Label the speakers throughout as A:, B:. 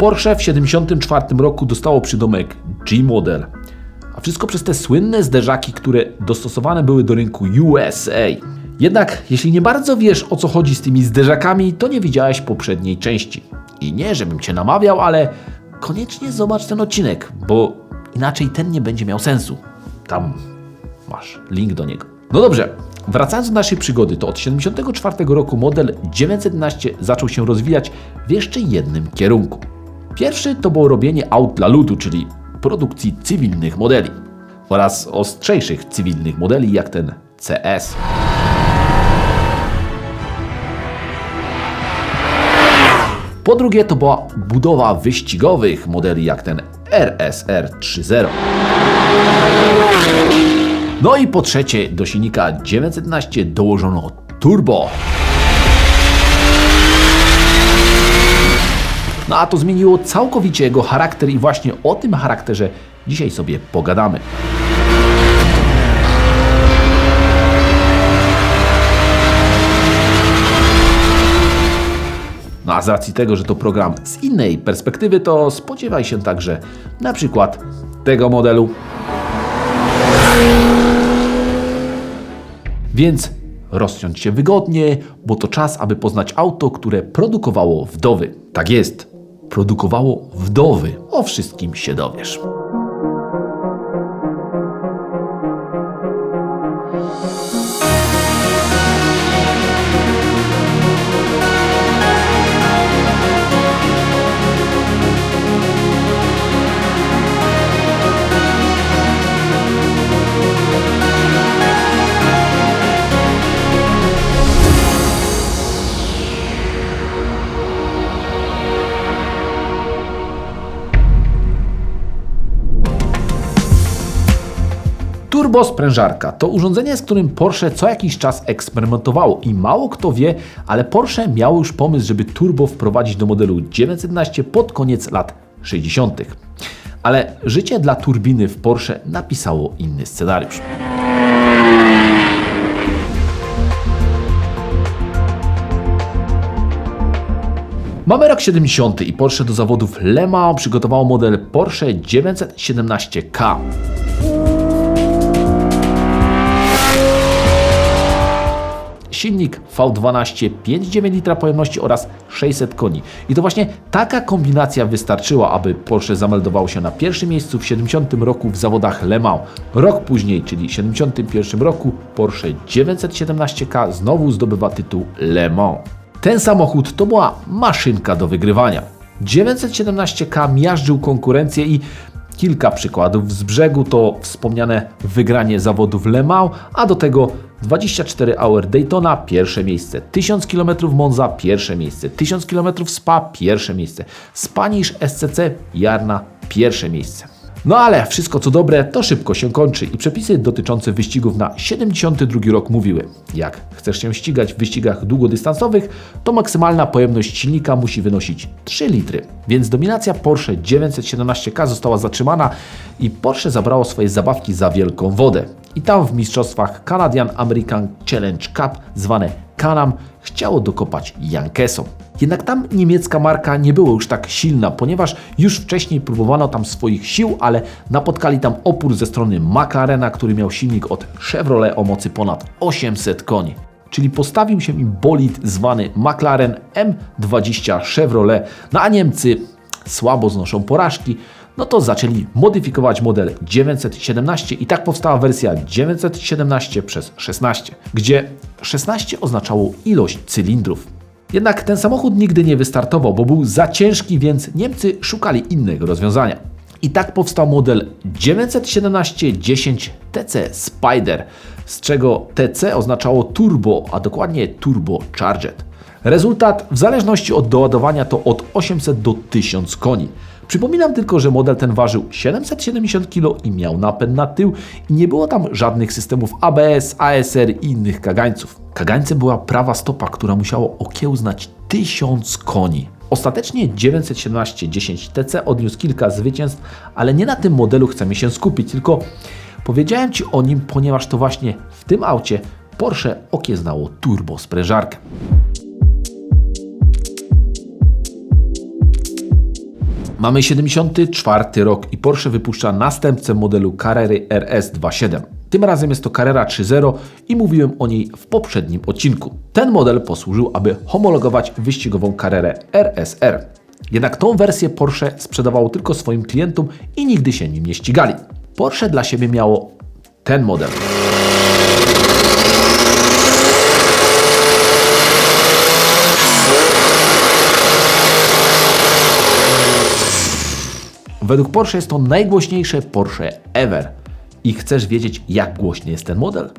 A: Porsche w 1974 roku dostało przydomek G-Model. A wszystko przez te słynne zderzaki, które dostosowane były do rynku USA. Jednak jeśli nie bardzo wiesz o co chodzi z tymi zderzakami, to nie widziałeś poprzedniej części. I nie, żebym cię namawiał, ale koniecznie zobacz ten odcinek, bo inaczej ten nie będzie miał sensu. Tam masz link do niego. No dobrze, wracając do naszej przygody, to od 1974 roku model 911 zaczął się rozwijać w jeszcze jednym kierunku. Pierwszy to było robienie aut dla ludu, czyli produkcji cywilnych modeli oraz ostrzejszych cywilnych modeli jak ten CS. Po drugie to była budowa wyścigowych modeli jak ten RSR 3.0. No i po trzecie do silnika 911 dołożono turbo. No a to zmieniło całkowicie jego charakter i właśnie o tym charakterze dzisiaj sobie pogadamy. No a z racji tego, że to program z innej perspektywy, to spodziewaj się także na przykład tego modelu. Więc rozsiądź się wygodnie, bo to czas, aby poznać auto, które produkowało wdowy. Tak jest, produkowało wdowy. O wszystkim się dowiesz. Turbosprężarka to urządzenie, z którym Porsche co jakiś czas eksperymentowało i mało kto wie, ale Porsche miało już pomysł, żeby turbo wprowadzić do modelu 911 pod koniec lat 60. Ale życie dla turbiny w Porsche napisało inny scenariusz. Mamy rok 70 i Porsche do zawodów Le Mans przygotowało model Porsche 917K. Silnik V12 5,9 litra pojemności oraz 600 koni. I to właśnie taka kombinacja wystarczyła, aby Porsche zameldowało się na pierwszym miejscu w 70 roku w zawodach Le Mans. Rok później, czyli w 71 roku, Porsche 917K znowu zdobywa tytuł Le Mans. Ten samochód to była maszynka do wygrywania. 917K miażdżył konkurencję i Kilka przykładów z brzegu to wspomniane wygranie zawodów Le Mans, a do tego 24 Hour Daytona pierwsze miejsce, 1000 km Monza pierwsze miejsce, 1000 km Spa pierwsze miejsce, Spanish SCC Jarna pierwsze miejsce. No ale wszystko co dobre, to szybko się kończy i przepisy dotyczące wyścigów na 72 rok mówiły, jak chcesz się ścigać w wyścigach długodystansowych, to maksymalna pojemność silnika musi wynosić 3 litry. Więc dominacja Porsche 917K została zatrzymana i Porsche zabrało swoje zabawki za wielką wodę. I tam w mistrzostwach Canadian American Challenge Cup, zwane Canam, chciało dokopać Jankesom. Jednak tam niemiecka marka nie była już tak silna, ponieważ już wcześniej próbowano tam swoich sił, ale napotkali tam opór ze strony McLarena, który miał silnik od Chevrolet o mocy ponad 800 koni. Czyli postawił się im bolid zwany McLaren M20 Chevrolet, no a Niemcy słabo znoszą porażki, no to zaczęli modyfikować model 917 i tak powstała wersja 917 przez 16, gdzie 16 oznaczało ilość cylindrów. Jednak ten samochód nigdy nie wystartował, bo był za ciężki, więc Niemcy szukali innego rozwiązania. I tak powstał model 917-10 TC Spider, z czego TC oznaczało turbo, a dokładnie turbo charged. Rezultat w zależności od doładowania to od 800 do 1000 koni. Przypominam tylko, że model ten ważył 770 kg i miał napęd na tył i nie było tam żadnych systemów ABS, ASR i innych kagańców. Kagańcem była prawa stopa, która musiała okiełznać 1000 koni. Ostatecznie 917-10 TC odniósł kilka zwycięstw, ale nie na tym modelu chcemy się skupić, tylko powiedziałem Ci o nim, ponieważ to właśnie w tym aucie Porsche okieznało turbo Mamy 74 rok i Porsche wypuszcza następcę modelu Carrery RS 2.7. Tym razem jest to Carrera 3.0 i mówiłem o niej w poprzednim odcinku. Ten model posłużył, aby homologować wyścigową Carrerę RSR. Jednak tą wersję Porsche sprzedawało tylko swoim klientom i nigdy się nim nie ścigali. Porsche dla siebie miało ten model. Według Porsche jest to najgłośniejsze Porsche ever. I chcesz wiedzieć, jak głośny jest ten model?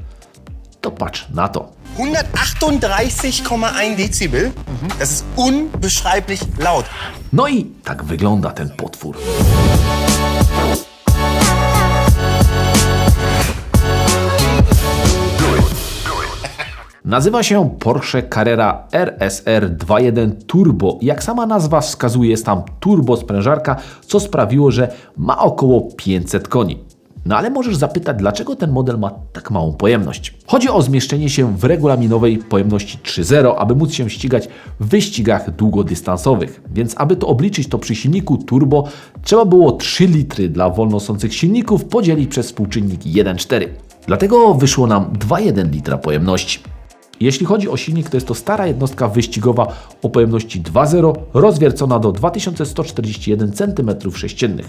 A: To patrz na to.
B: 138,1 Dezibel. Das ist unbeschreiblich laut.
A: No i tak wygląda ten potwór. Nazywa się Porsche Carrera RSR 2.1 Turbo. Jak sama nazwa wskazuje, jest tam turbo sprężarka, co sprawiło, że ma około 500 koni. No ale możesz zapytać, dlaczego ten model ma tak małą pojemność? Chodzi o zmieszczenie się w regulaminowej pojemności 3.0, aby móc się ścigać w wyścigach długodystansowych. Więc aby to obliczyć, to przy silniku turbo trzeba było 3 litry dla wolnosących silników podzielić przez współczynnik 1,4. Dlatego wyszło nam 2,1 litra pojemności. Jeśli chodzi o silnik, to jest to stara jednostka wyścigowa o pojemności 2.0 rozwiercona do 2141 cm3.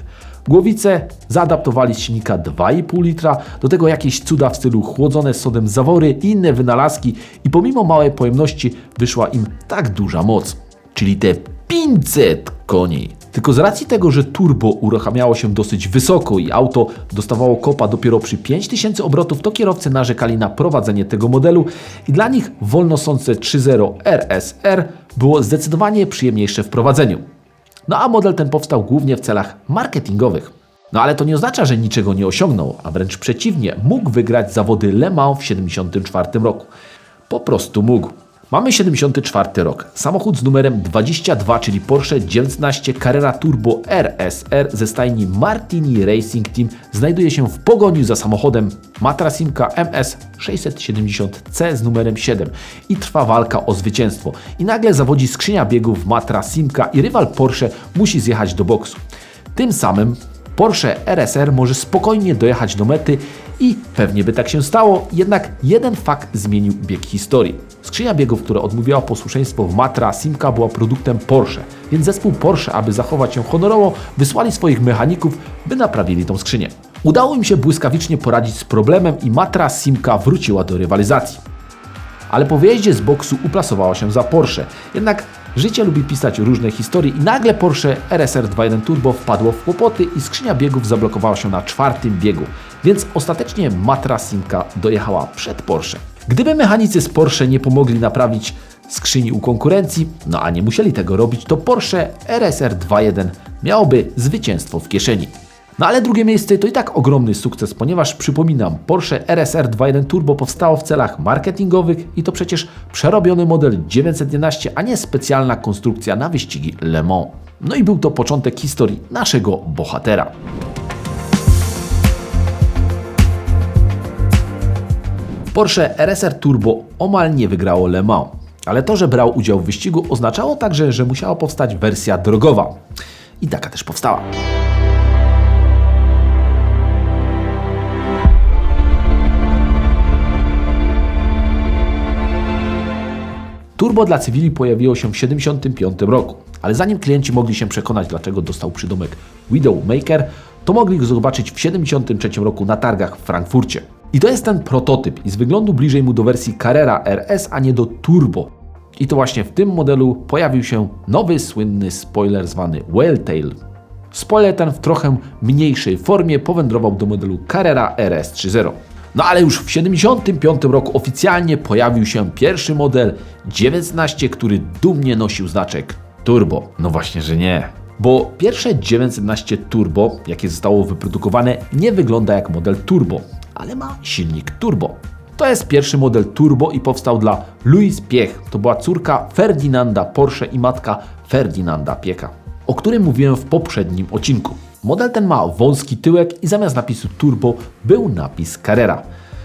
A: Głowice zaadaptowali z silnika 2,5 litra, do tego jakieś cuda w stylu chłodzone sodem zawory i inne wynalazki i pomimo małej pojemności wyszła im tak duża moc, czyli te 500 koni. Tylko z racji tego, że turbo uruchamiało się dosyć wysoko i auto dostawało kopa dopiero przy 5000 obrotów, to kierowcy narzekali na prowadzenie tego modelu i dla nich wolnosące 3.0 RSR było zdecydowanie przyjemniejsze w prowadzeniu. No a model ten powstał głównie w celach marketingowych. No ale to nie oznacza, że niczego nie osiągnął, a wręcz przeciwnie, mógł wygrać zawody Le Mans w 1974 roku. Po prostu mógł. Mamy 74 rok. Samochód z numerem 22, czyli Porsche 19 Carrera Turbo RSR ze stajni Martini Racing Team znajduje się w pogoni za samochodem Matra Simca MS 670C z numerem 7 i trwa walka o zwycięstwo. I nagle zawodzi skrzynia biegów Matra Simca i rywal Porsche musi zjechać do boksu. Tym samym Porsche RSR może spokojnie dojechać do mety i pewnie by tak się stało, jednak jeden fakt zmienił bieg historii. Skrzynia biegów, która odmówiła posłuszeństwo w Matra Simca była produktem Porsche, więc zespół Porsche, aby zachować się honorowo, wysłali swoich mechaników, by naprawili tą skrzynię. Udało im się błyskawicznie poradzić z problemem i Matra Simca wróciła do rywalizacji. Ale po wyjeździe z boksu uplasowała się za Porsche. Jednak życie lubi pisać różne historie i nagle Porsche RSR 2.1 Turbo wpadło w kłopoty i skrzynia biegów zablokowała się na czwartym biegu. Więc ostatecznie Matra Simca dojechała przed Porsche. Gdyby mechanicy z Porsche nie pomogli naprawić skrzyni u konkurencji, no a nie musieli tego robić, to Porsche RSR 2.1 miałoby zwycięstwo w kieszeni. No ale drugie miejsce to i tak ogromny sukces, ponieważ przypominam, Porsche RSR 2.1 Turbo powstało w celach marketingowych i to przecież przerobiony model 911, a nie specjalna konstrukcja na wyścigi Le Mans. No i był to początek historii naszego bohatera. Porsche RSR Turbo omal nie wygrało Le Mans, ale to, że brał udział w wyścigu oznaczało także, że musiała powstać wersja drogowa. I taka też powstała. Turbo dla cywili pojawiło się w 1975 roku, ale zanim klienci mogli się przekonać, dlaczego dostał przydomek Widowmaker, to mogli go zobaczyć w 1973 roku na targach w Frankfurcie. I to jest ten prototyp i z wyglądu bliżej mu do wersji Carrera RS, a nie do Turbo. I to właśnie w tym modelu pojawił się nowy, słynny spoiler zwany Whaletail. Spoiler ten w trochę mniejszej formie powędrował do modelu Carrera RS 3.0. No ale już w 1975 roku oficjalnie pojawił się pierwszy model 19, który dumnie nosił znaczek Turbo. No właśnie, że nie. Bo pierwsze 911 Turbo, jakie zostało wyprodukowane, nie wygląda jak model Turbo, ale ma silnik turbo. To jest pierwszy model turbo i powstał dla Louise Piech. To była córka Ferdinanda Porsche i matka Ferdinanda Piecha, o którym mówiłem w poprzednim odcinku. Model ten ma wąski tyłek i zamiast napisu turbo był napis Carrera.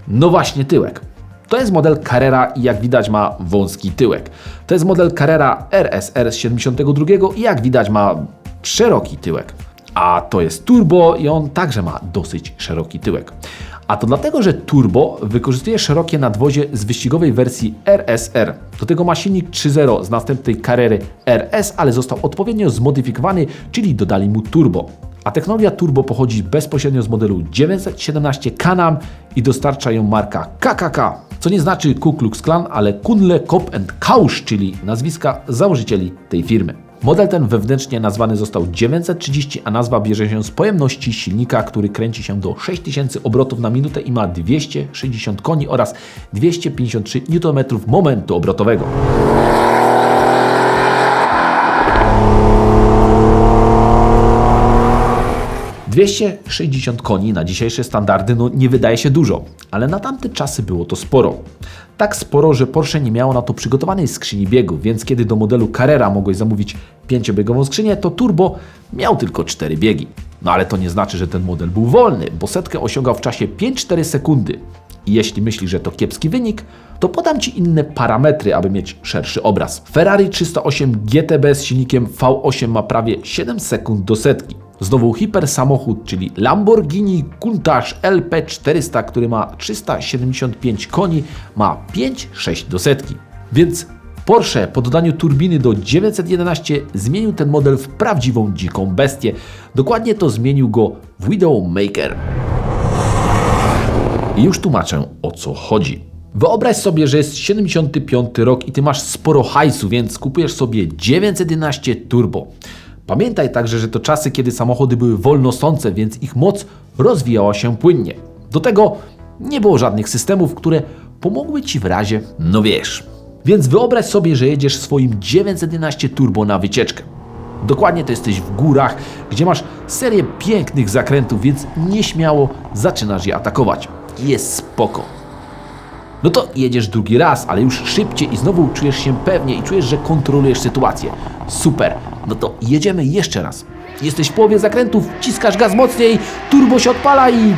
A: No właśnie tyłek. To jest model Carrera i jak widać ma wąski tyłek. To jest model Carrera RSR z 72 i jak widać ma szeroki tyłek. A to jest turbo i on także ma dosyć szeroki tyłek. A to dlatego, że turbo wykorzystuje szerokie nadwozie z wyścigowej wersji RSR. Do tego ma silnik 3.0 z następnej kariery RS, ale został odpowiednio zmodyfikowany, czyli dodali mu turbo. A technologia turbo pochodzi bezpośrednio z modelu 917 Canam i dostarcza ją marka KKK, co nie znaczy Ku Klux Klan, ale Kunle Kop Kausch, czyli nazwiska założycieli tej firmy. Model ten wewnętrznie nazwany został 930, a nazwa bierze się z pojemności silnika, który kręci się do 6000 obrotów na minutę i ma 260 koni oraz 253 Nm momentu obrotowego. 260 koni na dzisiejsze standardy no nie wydaje się dużo, ale na tamte czasy było to sporo. Tak sporo, że Porsche nie miało na to przygotowanej skrzyni biegów, więc kiedy do modelu Carrera mogłeś zamówić pięciobiegową skrzynię, to Turbo miał tylko 4 biegi. No ale to nie znaczy, że ten model był wolny, bo setkę osiągał w czasie 5-4 sekundy. I jeśli myślisz, że to kiepski wynik, to podam Ci inne parametry, aby mieć szerszy obraz. Ferrari 308 GTB z silnikiem V8 ma prawie 7 sekund do setki. Znowu hiper samochód, czyli Lamborghini Countach LP400, który ma 375 koni, ma 5-6 do setki. Więc Porsche po dodaniu turbiny do 911 zmienił ten model w prawdziwą dziką bestię. Dokładnie to zmienił go w Widowmaker. I już tłumaczę o co chodzi. Wyobraź sobie, że jest 75 rok i ty masz sporo hajsu, więc kupujesz sobie 911 Turbo. Pamiętaj także, że to czasy, kiedy samochody były wolnosące, więc ich moc rozwijała się płynnie. Do tego nie było żadnych systemów, które pomogły ci w razie, no wiesz. Więc wyobraź sobie, że jedziesz swoim 911 Turbo na wycieczkę. Dokładnie to jesteś w górach, gdzie masz serię pięknych zakrętów, więc nieśmiało zaczynasz je atakować. Jest spoko. No to jedziesz drugi raz, ale już szybciej i znowu czujesz się pewnie i czujesz, że kontrolujesz sytuację. Super. No to jedziemy jeszcze raz. Jesteś w połowie zakrętów, ciskasz gaz mocniej, turbo się odpala i...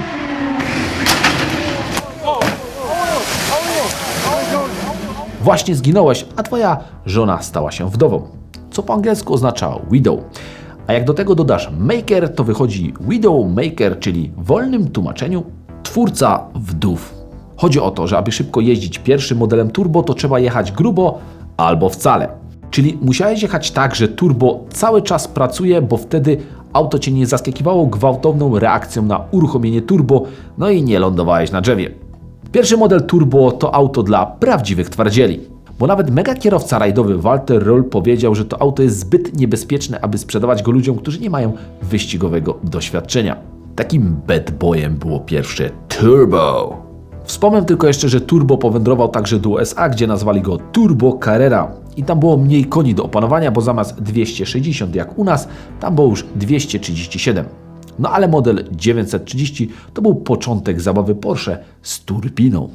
A: Właśnie zginąłeś, a twoja żona stała się wdową. Co po angielsku oznacza widow. A jak do tego dodasz maker, to wychodzi widow maker, czyli w wolnym tłumaczeniu twórca wdów. Chodzi o to, że aby szybko jeździć pierwszym modelem turbo, to trzeba jechać grubo albo wcale. Czyli musiałeś jechać tak, że turbo cały czas pracuje, bo wtedy auto cię nie zaskakiwało gwałtowną reakcją na uruchomienie turbo, no i nie lądowałeś na drzewie. Pierwszy model turbo to auto dla prawdziwych twardzieli. Bo nawet mega kierowca rajdowy Walter Roll powiedział, że to auto jest zbyt niebezpieczne, aby sprzedawać go ludziom, którzy nie mają wyścigowego doświadczenia. Takim bad boyem było pierwsze Turbo. Wspomnę tylko jeszcze, że Turbo powędrował także do USA, gdzie nazwali go Turbo Carrera. I tam było mniej koni do opanowania, bo zamiast 260 jak u nas, tam było już 237. No ale model 930 to był początek zabawy Porsche z turbiną.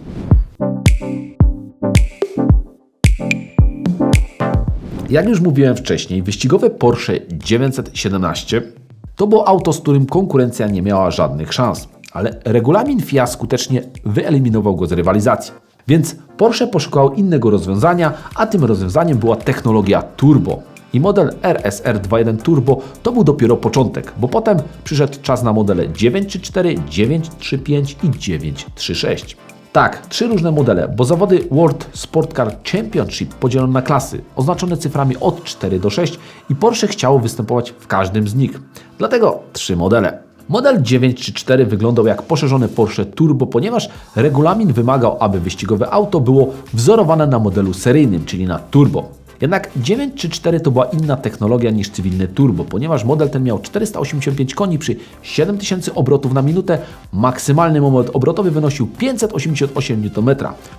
A: Jak już mówiłem wcześniej, wyścigowe Porsche 917 to było auto, z którym konkurencja nie miała żadnych szans, ale regulamin FIA skutecznie wyeliminował go z rywalizacji. Więc Porsche poszukało innego rozwiązania, a tym rozwiązaniem była technologia turbo. I model RSR 2.1 Turbo to był dopiero początek, bo potem przyszedł czas na modele 934, 935 i 936. Tak, trzy różne modele, bo zawody World Sport Car Championship podzielono na klasy, oznaczone cyframi od 4 do 6 i Porsche chciało występować w każdym z nich. Dlatego trzy modele. Model 934 wyglądał jak poszerzone Porsche Turbo, ponieważ regulamin wymagał, aby wyścigowe auto było wzorowane na modelu seryjnym, czyli na turbo. Jednak 934 to była inna technologia niż cywilne turbo, ponieważ model ten miał 485 koni przy 7000 obrotów na minutę, maksymalny moment obrotowy wynosił 588 Nm,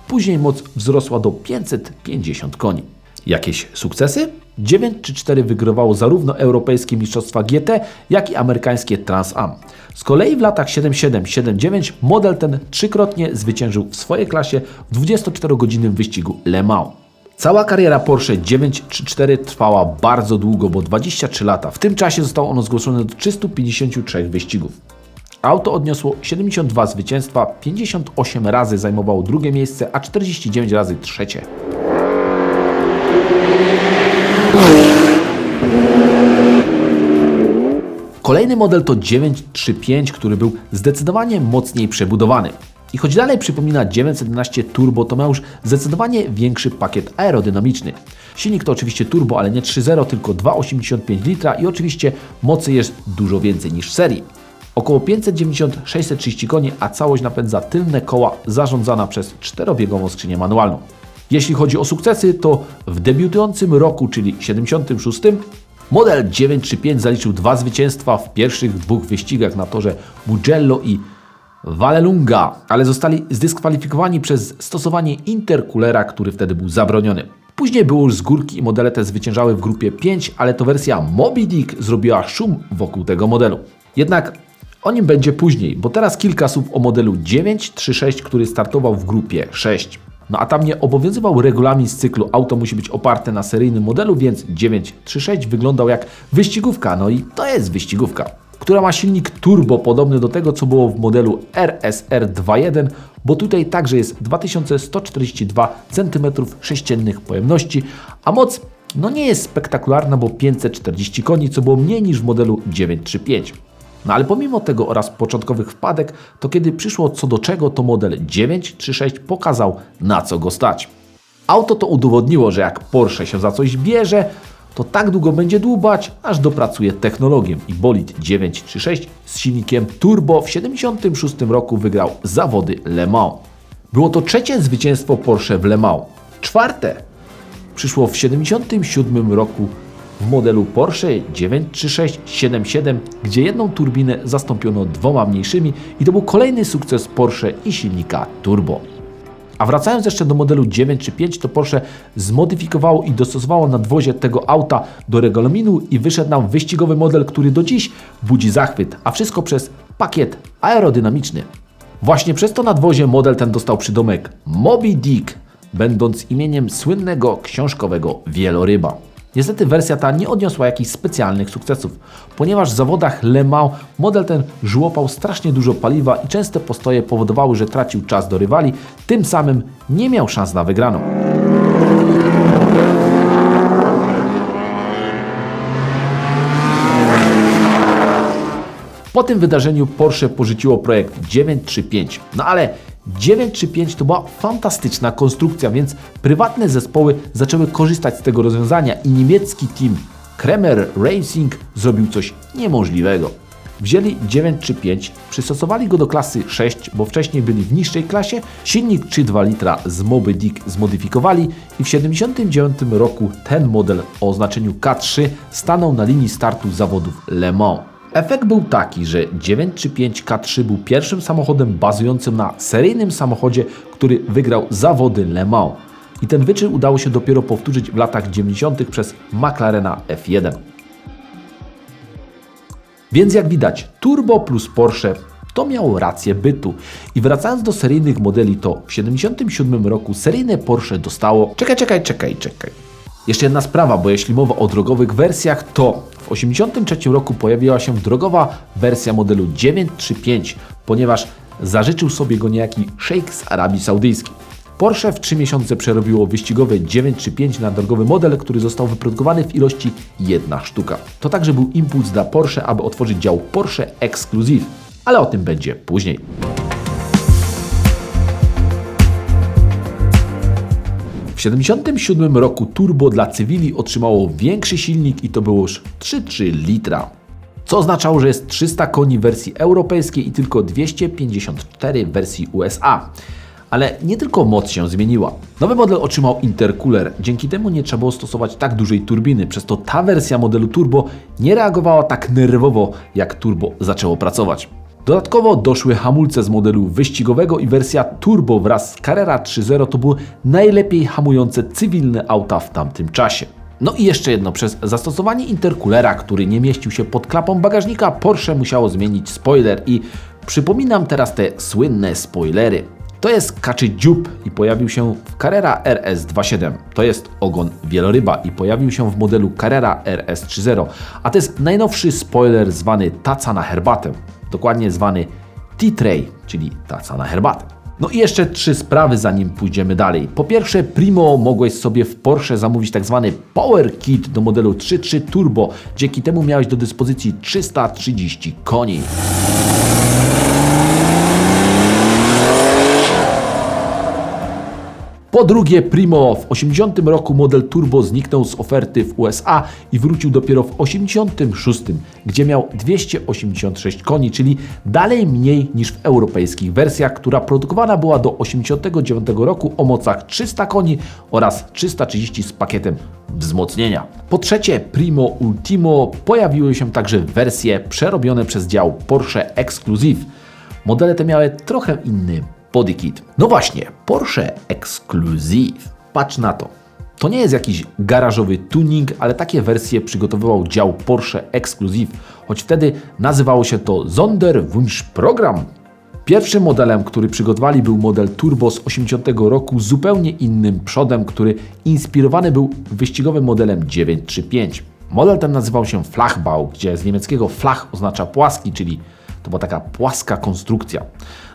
A: później moc wzrosła do 550 koni. Jakieś sukcesy? 934 wygrywało zarówno europejskie mistrzostwa GT, jak i amerykańskie Trans Am. Z kolei w latach 77-79 model ten trzykrotnie zwyciężył w swojej klasie w 24-godzinnym wyścigu Le Mans. Cała kariera Porsche 934 trwała bardzo długo, bo 23 lata. W tym czasie zostało ono zgłoszone do 353 wyścigów. Auto odniosło 72 zwycięstwa, 58 razy zajmowało drugie miejsce, a 49 razy trzecie. Kolejny model to 935, który był zdecydowanie mocniej przebudowany. I choć dalej przypomina 911 Turbo, to ma już zdecydowanie większy pakiet aerodynamiczny. Silnik to oczywiście turbo, ale nie 3.0, tylko 2,85 litra i oczywiście mocy jest dużo więcej niż w serii. Około 590-630 koni, a całość napędza tylne koła zarządzana przez czterobiegową skrzynię manualną. Jeśli chodzi o sukcesy, to w debiutującym roku, czyli 76, model 935 zaliczył dwa zwycięstwa w pierwszych dwóch wyścigach na torze Mugello i Vallelunga, ale zostali zdyskwalifikowani przez stosowanie intercoolera, który wtedy był zabroniony. Później było już z górki i modele te zwyciężały w grupie 5, ale to wersja Moby Dick zrobiła szum wokół tego modelu. Jednak o nim będzie później, bo teraz kilka słów o modelu 936, który startował w grupie 6. No a tam nie obowiązywał regulamin z cyklu auto musi być oparte na seryjnym modelu, więc 936 wyglądał jak wyścigówka, no i to jest wyścigówka która ma silnik turbo podobny do tego, co było w modelu RSR 2.1, bo tutaj także jest 2142 cm3 pojemności, a moc no nie jest spektakularna, bo 540 koni, co było mniej niż w modelu 935. No ale pomimo tego oraz początkowych wpadek, to kiedy przyszło co do czego, to model 936 pokazał na co go stać. Auto to udowodniło, że jak Porsche się za coś bierze, to tak długo będzie dłubać, aż dopracuje technologię i bolid 936 z silnikiem turbo w 76 roku wygrał zawody Le Mans. Było to trzecie zwycięstwo Porsche w Le Mans. Czwarte przyszło w 77 roku w modelu Porsche 936-77, gdzie jedną turbinę zastąpiono dwoma mniejszymi i to był kolejny sukces Porsche i silnika turbo. A wracając jeszcze do modelu 935, to Porsche zmodyfikowało i dostosowało nadwozie tego auta do regulaminu i wyszedł nam wyścigowy model, który do dziś budzi zachwyt, a wszystko przez pakiet aerodynamiczny. Właśnie przez to nadwozie model ten dostał przydomek Moby Dick, będąc imieniem słynnego książkowego wieloryba. Niestety wersja ta nie odniosła jakichś specjalnych sukcesów, ponieważ w zawodach Le Mans model ten żłopał strasznie dużo paliwa i częste postoje powodowały, że tracił czas do rywali, tym samym nie miał szans na wygraną. Po tym wydarzeniu Porsche porzuciło projekt 935. No ale 935 to była fantastyczna konstrukcja, więc prywatne zespoły zaczęły korzystać z tego rozwiązania i niemiecki team Kremer Racing zrobił coś niemożliwego. Wzięli 935, przystosowali go do klasy 6, bo wcześniej byli w niższej klasie, silnik 3,2 litra z Moby Dick zmodyfikowali i w 1979 roku ten model o oznaczeniu K3 stanął na linii startu zawodów Le Mans. Efekt był taki, że 935 K3 był pierwszym samochodem bazującym na seryjnym samochodzie, który wygrał zawody Le Mans. I ten wyczyn udało się dopiero powtórzyć w latach 90. przez McLarena F1. Więc jak widać, Turbo plus Porsche to miało rację bytu. I wracając do seryjnych modeli, to w 77 roku seryjne Porsche dostało... Czekaj, czekaj, czekaj, czekaj. Jeszcze jedna sprawa, bo jeśli mowa o drogowych wersjach, to w 1983 roku pojawiła się drogowa wersja modelu 935, ponieważ zażyczył sobie go niejaki szejk z Arabii Saudyjskiej. Porsche w 3 miesiące przerobiło wyścigowy 935 na drogowy model, który został wyprodukowany w ilości jedna sztuka. To także był impuls dla Porsche, aby otworzyć dział Porsche Exclusive, ale o tym będzie później. W 1977 roku turbo dla cywili otrzymało większy silnik i to było już 3,3 litra. Co oznaczało, że jest 300 koni w wersji europejskiej i tylko 254 w wersji USA. Ale nie tylko moc się zmieniła. Nowy model otrzymał intercooler, dzięki temu nie trzeba było stosować tak dużej turbiny, przez to ta wersja modelu turbo nie reagowała tak nerwowo, jak turbo zaczęło pracować. Dodatkowo doszły hamulce z modelu wyścigowego i wersja turbo wraz z Carrera 3.0 to były najlepiej hamujące cywilne auta w tamtym czasie. No i jeszcze jedno, przez zastosowanie intercoolera, który nie mieścił się pod klapą bagażnika, Porsche musiało zmienić spoiler i przypominam teraz te słynne spoilery. To jest kaczy dziób i pojawił się w Carrera RS 2.7. To jest ogon wieloryba i pojawił się w modelu Carrera RS 3.0. A to jest najnowszy spoiler zwany taca na herbatę. Dokładnie zwany T-Tray, czyli taca na herbatę. No i jeszcze trzy sprawy, zanim pójdziemy dalej. Po pierwsze, Primo mogłeś sobie w Porsche zamówić tak zwany Power Kit do modelu 3.3 Turbo. Dzięki temu miałeś do dyspozycji 330 koni. Po drugie, Primo w 80 roku model Turbo zniknął z oferty w USA i wrócił dopiero w 86, gdzie miał 286 koni, czyli dalej mniej niż w europejskich wersjach, która produkowana była do 89 roku o mocach 300 koni oraz 330 z pakietem wzmocnienia. Po trzecie, Primo Ultimo pojawiły się także wersje przerobione przez dział Porsche Exclusive. Modele te miały trochę inny body kit. No właśnie, Porsche Exclusive. Patrz na to. To nie jest jakiś garażowy tuning, ale takie wersje przygotowywał dział Porsche Exclusive, choć wtedy nazywało się to Sonderwunschprogramm. Pierwszym modelem, który przygotowali był model Turbo z 80 roku z zupełnie innym przodem, który inspirowany był wyścigowym modelem 935. Model ten nazywał się Flachbau, gdzie z niemieckiego Flach oznacza płaski, czyli to była taka płaska konstrukcja.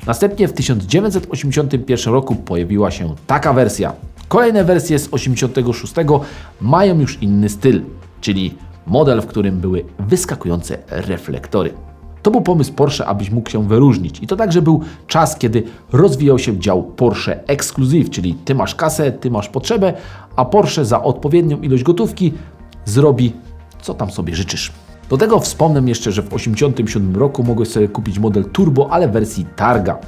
A: Następnie w 1981 roku pojawiła się taka wersja. Kolejne wersje z 86 mają już inny styl, czyli model, w którym były wyskakujące reflektory. To był pomysł Porsche, abyś mógł się wyróżnić. I to także był czas, kiedy rozwijał się dział Porsche Exclusive, czyli ty masz kasę, ty masz potrzebę, a Porsche za odpowiednią ilość gotówki zrobi, co tam sobie życzysz. Do tego wspomnę jeszcze, że w 1987 roku mogłeś sobie kupić model Turbo, ale w wersji Targa.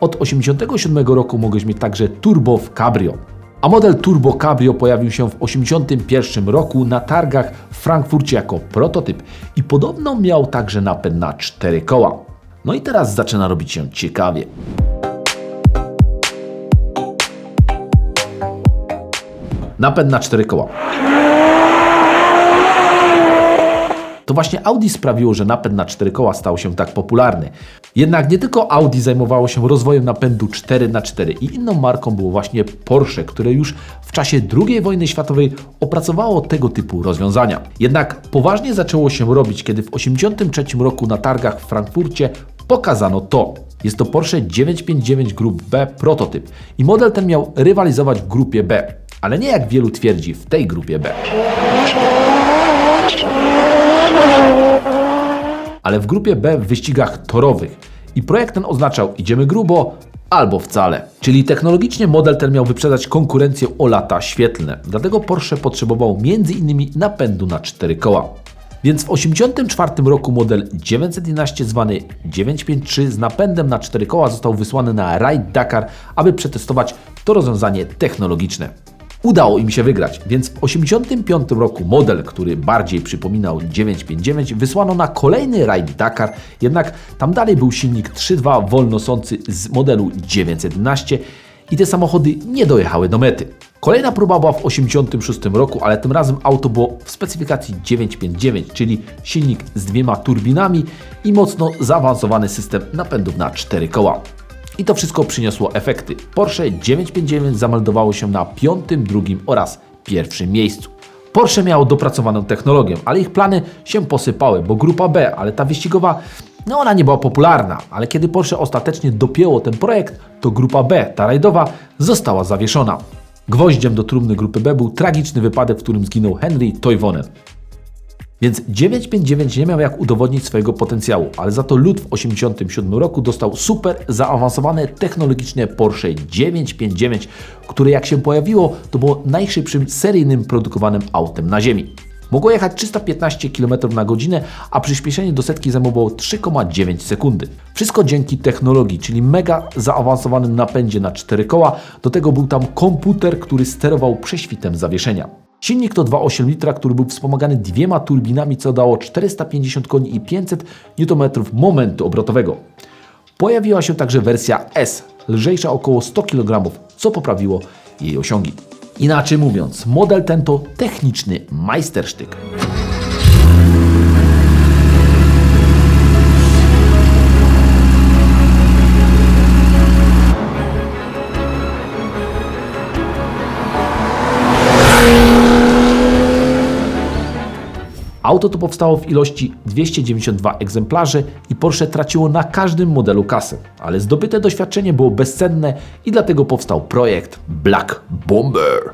A: Od 1987 roku mogłeś mieć także Turbo w Cabrio. A model Turbo Cabrio pojawił się w 1981 roku na targach w Frankfurcie jako prototyp i podobno miał także napęd na cztery koła. No i teraz zaczyna robić się ciekawie. Napęd na cztery koła. To właśnie Audi sprawiło, że napęd na cztery koła stał się tak popularny. Jednak nie tylko Audi zajmowało się rozwojem napędu 4x4 i inną marką było właśnie Porsche, które już w czasie II wojny światowej opracowało tego typu rozwiązania. Jednak poważnie zaczęło się robić, kiedy w 1983 roku na targach w Frankfurcie pokazano to. Jest to Porsche 959 Group B prototyp i model ten miał rywalizować w grupie B, ale nie jak wielu twierdzi w tej grupie B. ale w grupie B w wyścigach torowych. I projekt ten oznaczał idziemy grubo albo wcale. Czyli technologicznie model ten miał wyprzedzać konkurencję o lata świetlne. Dlatego Porsche potrzebował m.in. napędu na cztery koła. Więc w 1984 roku model 911 zwany 953 z napędem na cztery koła został wysłany na Raid Dakar, aby przetestować to rozwiązanie technologiczne. Udało im się wygrać, więc w 1985 roku model, który bardziej przypominał 959, wysłano na kolejny rajd Dakar, jednak tam dalej był silnik 3.2 wolnosący z modelu 911 i te samochody nie dojechały do mety. Kolejna próba była w 1986 roku, ale tym razem auto było w specyfikacji 959, czyli silnik z dwiema turbinami i mocno zaawansowany system napędów na cztery koła. I to wszystko przyniosło efekty. Porsche 959 zameldowało się na piątym, drugim oraz pierwszym miejscu. Porsche miało dopracowaną technologię, ale ich plany się posypały, bo grupa B, ale ta wyścigowa, no ona nie była popularna, ale kiedy Porsche ostatecznie dopięło ten projekt, to grupa B, ta rajdowa, została zawieszona. Gwoździem do trumny grupy B był tragiczny wypadek, w którym zginął Henry Toivonen. Więc 959 nie miał jak udowodnić swojego potencjału, ale za to lud w 1987 roku dostał super zaawansowane technologicznie Porsche 959, które jak się pojawiło, to było najszybszym seryjnym produkowanym autem na ziemi. Mogło jechać 315 km na godzinę, a przyspieszenie do setki zajmowało 3,9 sekundy. Wszystko dzięki technologii, czyli mega zaawansowanym napędzie na cztery koła. Do tego był tam komputer, który sterował prześwitem zawieszenia. Silnik to 2,8 litra, który był wspomagany dwiema turbinami, co dało 450 koni i 500 Nm momentu obrotowego. Pojawiła się także wersja S, lżejsza około 100 kg, co poprawiło jej osiągi. Inaczej mówiąc, model ten to techniczny majstersztyk. Auto to powstało w ilości 292 egzemplarzy i Porsche traciło na każdym modelu kasę, ale zdobyte doświadczenie było bezcenne i dlatego powstał projekt Black Bomber.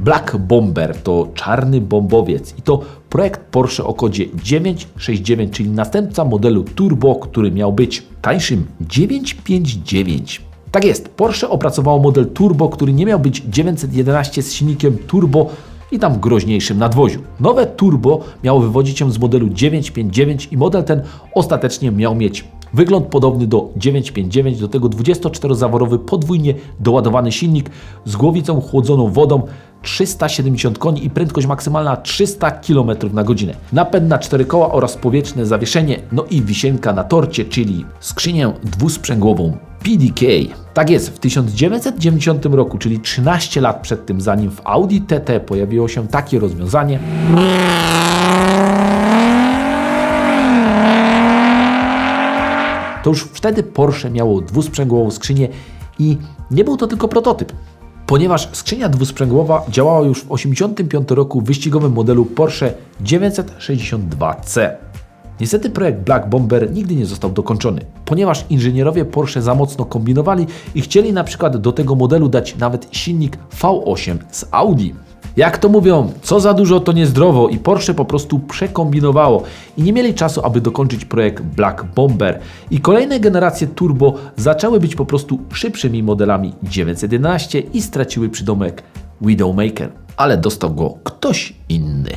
A: Black Bomber to czarny bombowiec i to projekt Porsche o kodzie 969, czyli następca modelu Turbo, który miał być tańszym 959. Tak jest, Porsche opracowało model Turbo, który nie miał być 911 z silnikiem turbo i tam groźniejszym nadwoziu. Nowe Turbo miało wywodzić się z modelu 959 i model ten ostatecznie miał mieć Wygląd podobny do 959, do tego 24-zaworowy podwójnie doładowany silnik z głowicą chłodzoną wodą 370 koni i prędkość maksymalna 300 km na godzinę. Napęd na cztery koła oraz powietrzne zawieszenie, no i wisienka na torcie, czyli skrzynię dwusprzęgłową PDK. Tak jest, w 1990 roku, czyli 13 lat przed tym, zanim w Audi TT pojawiło się takie rozwiązanie, to już wtedy Porsche miało dwusprzęgłową skrzynię i nie był to tylko prototyp. Ponieważ skrzynia dwusprzęgłowa działała już w 1985 roku w wyścigowym modelu Porsche 962C. Niestety projekt Black Bomber nigdy nie został dokończony, ponieważ inżynierowie Porsche za mocno kombinowali i chcieli na przykład do tego modelu dać nawet silnik V8 z Audi. Jak to mówią, co za dużo to niezdrowo i Porsche po prostu przekombinowało i nie mieli czasu, aby dokończyć projekt Black Bomber. I kolejne generacje turbo zaczęły być po prostu szybszymi modelami 911 i straciły przydomek Widowmaker, ale dostał go ktoś inny.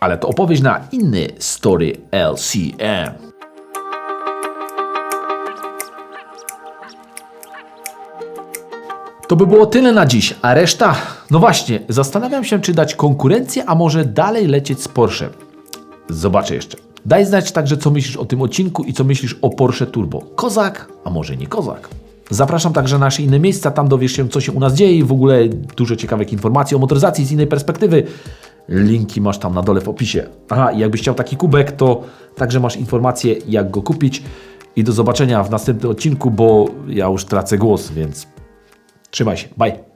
A: Ale to opowieść na inny story LCM. To by było tyle na dziś, a reszta? No właśnie, zastanawiam się, czy dać konkurencję, a może dalej lecieć z Porsche. Zobaczę jeszcze. Daj znać także, co myślisz o tym odcinku i co myślisz o Porsche Turbo. Kozak, a może nie kozak? Zapraszam także na nasze inne miejsca, tam dowiesz się, co się u nas dzieje i w ogóle dużo ciekawych informacji o motoryzacji z innej perspektywy. Linki masz tam na dole w opisie. Aha, i jakbyś chciał taki kubek, to także masz informacje, jak go kupić. I do zobaczenia w następnym odcinku, bo ja już tracę głos, więc Trzymaj się. Bye.